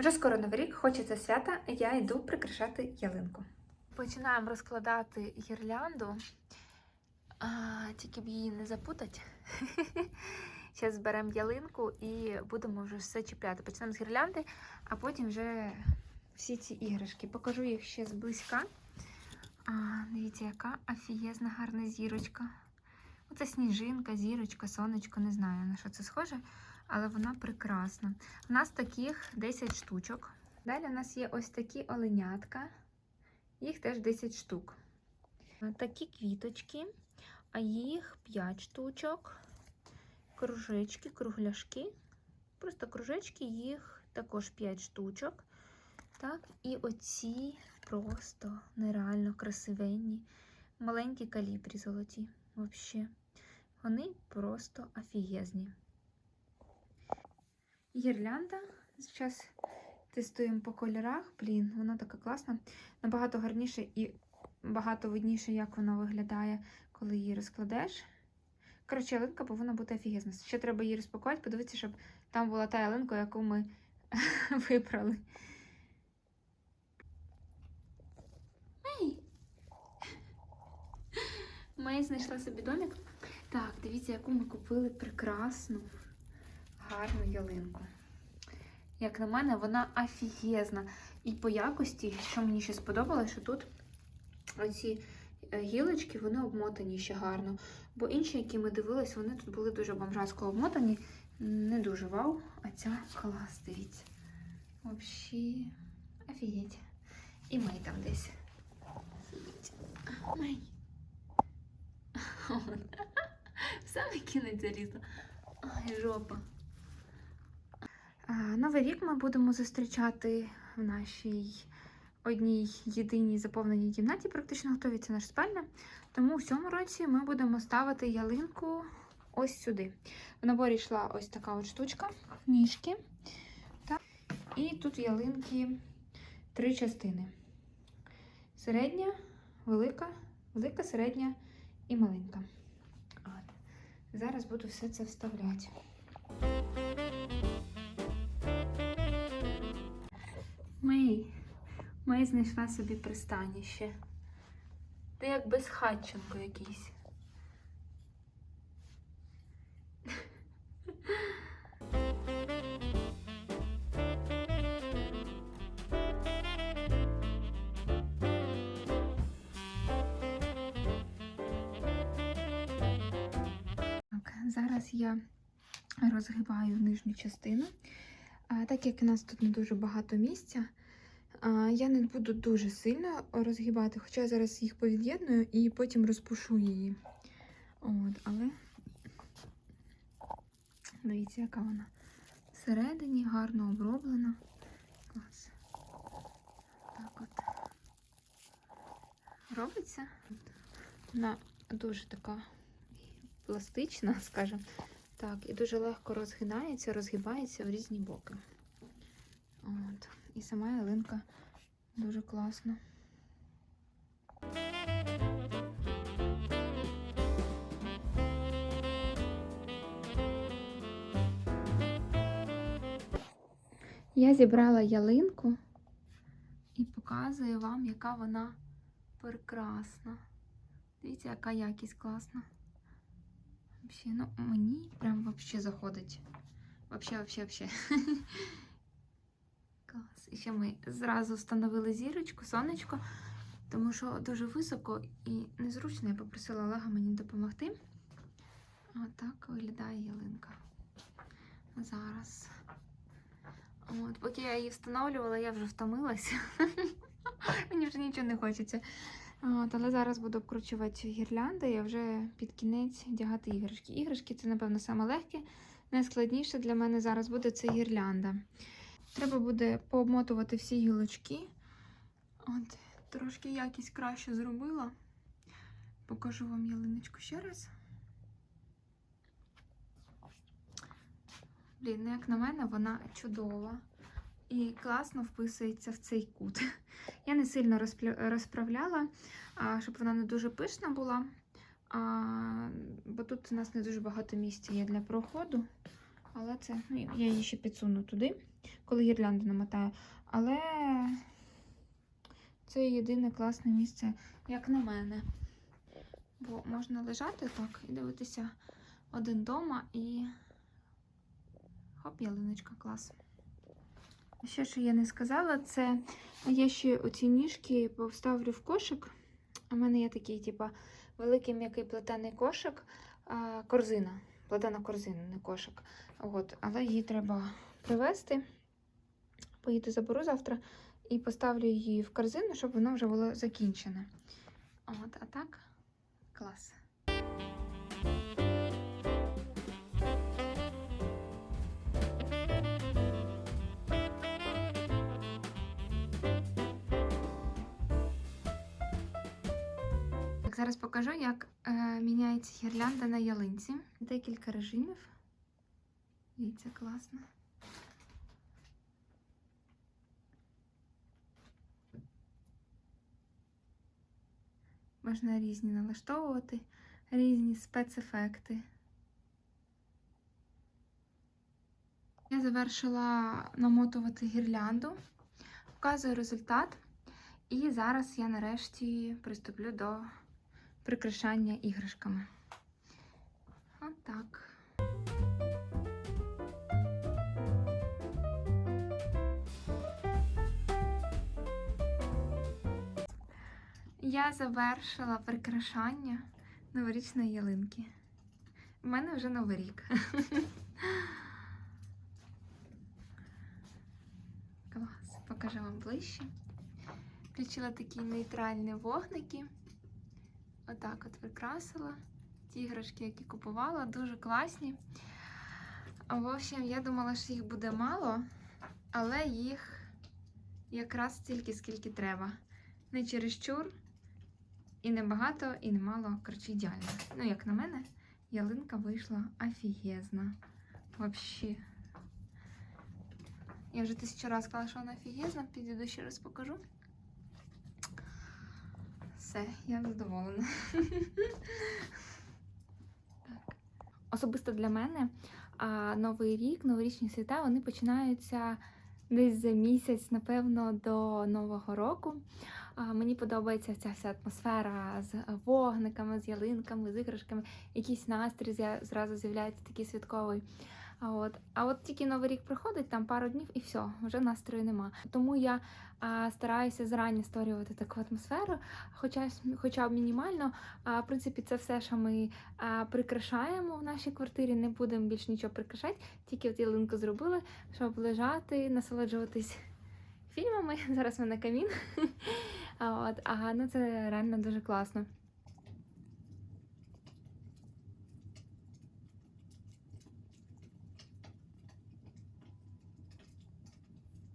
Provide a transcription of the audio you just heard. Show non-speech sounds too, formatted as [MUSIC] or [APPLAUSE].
Вже скоро новий рік, хочеться свята, я йду прикрашати ялинку. Починаємо розкладати гірлянду, а, тільки б її не запутати. Зараз [LAUGHS] зберемо ялинку і будемо вже все чіпляти. Почнемо з гірлянди, а потім вже всі ці іграшки. Покажу їх ще зблизька. А, дивіться, яка офігезна гарна зірочка. Оце сніжинка, зірочка, сонечко, не знаю на що це схоже, але вона прекрасна. У нас таких 10 штучок. Далі у нас є ось такі оленятка, їх теж 10 штук. Такі квіточки, а їх 5 штучок. Кружечки, кругляшки. Просто кружечки, їх також 5 штучок. Так, і оці просто нереально красивенні, маленькі калібрі золоті. Взагалі. Вони просто офігезні. Гірлянда. Зараз тестуємо по кольорах. Блін, вона така класна. Набагато гарніше і багато видніше, як вона виглядає, коли її розкладеш. Коротше, ялинка повинна бути офігезна. Ще треба її розпакувати, подивитися, щоб там була та ялинка, яку ми [LAUGHS] вибрали. Мей! Знайшла собі домик. Так, дивіться, яку ми купили прекрасну, гарну ялинку. Як на мене, вона офігезна. І по якості, що мені ще сподобалося, що тут оці е, гілочки, вони обмотані ще гарно. Бо інші, які ми дивились, вони тут були дуже бомжатсько обмотані. Не дуже вау. А ця клас, дивіться. Взагалі, офігеть. І Мей там десь. Сидить. В [LAUGHS] кінець залізла. Ай, жопа. Новий рік ми будемо зустрічати в нашій одній єдиній заповненій кімнаті, практично готові це наша спальня. Тому в цьому році ми будемо ставити ялинку ось сюди. В наборі йшла ось така от штучка, ніжки. І тут ялинки три частини: середня, велика, велика, середня і маленька. От. Зараз буду все це вставляти. Мей знайшла собі пристаніще. Ти як безхатченко якийсь. Так, зараз я розгибаю нижню частину. Так як у нас тут не дуже багато місця, я не буду дуже сильно розгибати, хоча я зараз їх повід'єдную і потім розпушу її. От, але дивіться, яка вона всередині гарно оброблена. Ось. Так от робиться. Вона дуже така пластична, [LAUGHS] скажімо. Так, і дуже легко розгинається, розгибається в різні боки. От. І сама ялинка дуже класна. Я зібрала ялинку і показую вам, яка вона прекрасна. Дивіться, яка якість класна. Вообще, ну, мені прям вообще заходить. Вообще, вообще, вообще. [LAUGHS] Клас. І ще ми зразу встановили зірочку, сонечко, тому що дуже високо і незручно. Я попросила Олега мені допомогти. Отак виглядає ялинка. Зараз. От, поки я її встановлювала, я вже втомилася. [LAUGHS] Мені вже нічого не хочеться. От, але зараз буду обкручувати гірлянди і вже під кінець вдягати іграшки. Іграшки це, напевно, саме. Найскладніше для мене зараз буде це гірлянда. Треба буде пообмотувати всі гілочки. От, Трошки якість краще зробила. Покажу вам ялиночку ще раз. Блін, ну як на мене, вона чудова і класно вписується в цей кут. [LAUGHS] Я не сильно розправляла, щоб вона не дуже пишна була. Бо тут у нас не дуже багато місця є для проходу. Але це, ну, я її ще підсуну туди. коли гірлянду намотаю. Але це єдине класне місце, як на мене. Бо можна лежати так і дивитися один дома і хоп, ялиночка, клас. Ще, що я не сказала, це я ще оці ніжки поставлю в кошик. У мене є такий, типа, великий м'який плетений кошик, корзина. Плетена корзина, не кошик. От, але її треба привезти. Поїду заберу завтра і поставлю її в корзину, щоб воно вже було закінчене. От, а так, клас. Зараз покажу, як е, міняється гірлянда на ялинці. Декілька режимів. Дивіться, класно. Можна різні налаштовувати, різні спецефекти. Я завершила намотувати гірлянду, показую результат. І зараз я нарешті приступлю до прикрашання іграшками. Отак. Я завершила прикрашання новорічної ялинки. У мене вже новий рік. [LAUGHS] Клас, покажу вам ближче. Включила такі нейтральні вогники. Отак от прикрасила. Ті іграшки, які купувала, дуже класні. В общем, я думала, що їх буде мало, але їх якраз стільки, скільки треба. Не чересчур, і не багато, і не мало. Коротше, ідеально. Ну, як на мене, ялинка вийшла офігезна. Вообще. Я вже тисячу разів сказала, що вона офігезна. Підійду ще раз покажу. Все, я задоволена. Особисто для мене Новий рік, новорічні свята вони починаються десь за місяць, напевно, до Нового року. Мені подобається ця вся атмосфера з вогниками, з ялинками, з іграшками. Якийсь настрій зразу з'являється такий святковий. А от, а от тільки новий рік проходить, там пару днів і все, вже настрою нема. Тому я а, стараюся зарані створювати таку атмосферу, хоча, хоча б мінімально. А, в принципі, це все, що ми а, прикрашаємо в нашій квартирі. Не будемо більш нічого прикрашати, тільки от ялинку зробили, щоб лежати, насолоджуватись фільмами. [LAUGHS] Зараз в мене камін. [LAUGHS] А, от, а, ну це реально дуже класно.